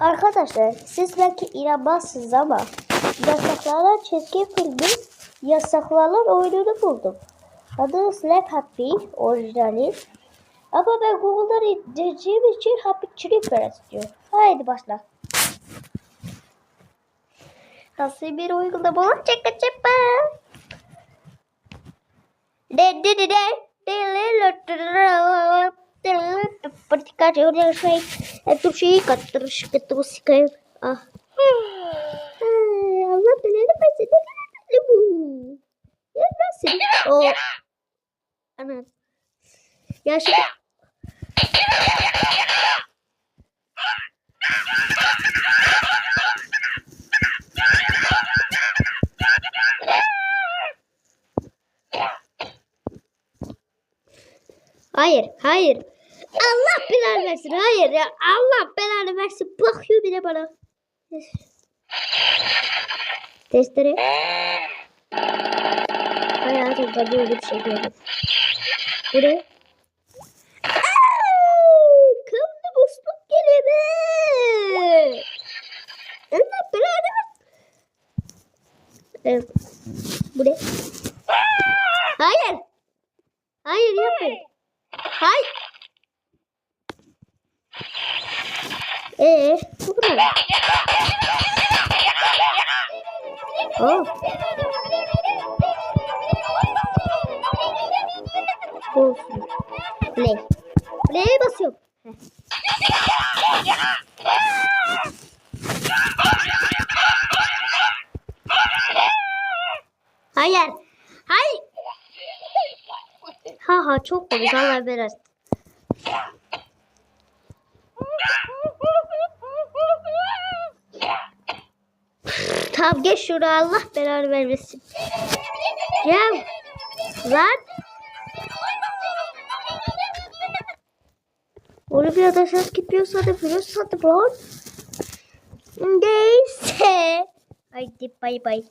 Arkadaşlar siz belki inanmazsınız ama yasaklanan çizgi filmin yasaklanan oyununu buldum. Adı Slap Happy orijinali. Ama ben Google'dan indireceğim için Happy Creeper istiyor. Haydi başla. Nasıl bir uygulama olacak acaba? De de de de Pratikar udah saya itu sih kata kata musik ah. Allah benar pasti ada bu. Ya pasti oh anak ya sih Hayır, hayır. Allah belanı versin. Hayır ya. Allah belanı versin. Bakıyor bir de bana. Testere. Hayatımda böyle bir şey gördüm. Bu ne? Kıllı geliyor be. Allah belanı versin. Bu ne? Hayır. Hayır yapmayın. Hayır. Ee, bu kadar. Oh. Olsun. Play. Play'e basıyorum. Hayır. Hayır. Ha ha çok komik Allah biraz. Tamam geç şuraya Allah belanı vermesin. Gel. Lan. Oraya da ses gitmiyorsa da biliyorsa da lan. Neyse. Haydi bay bay.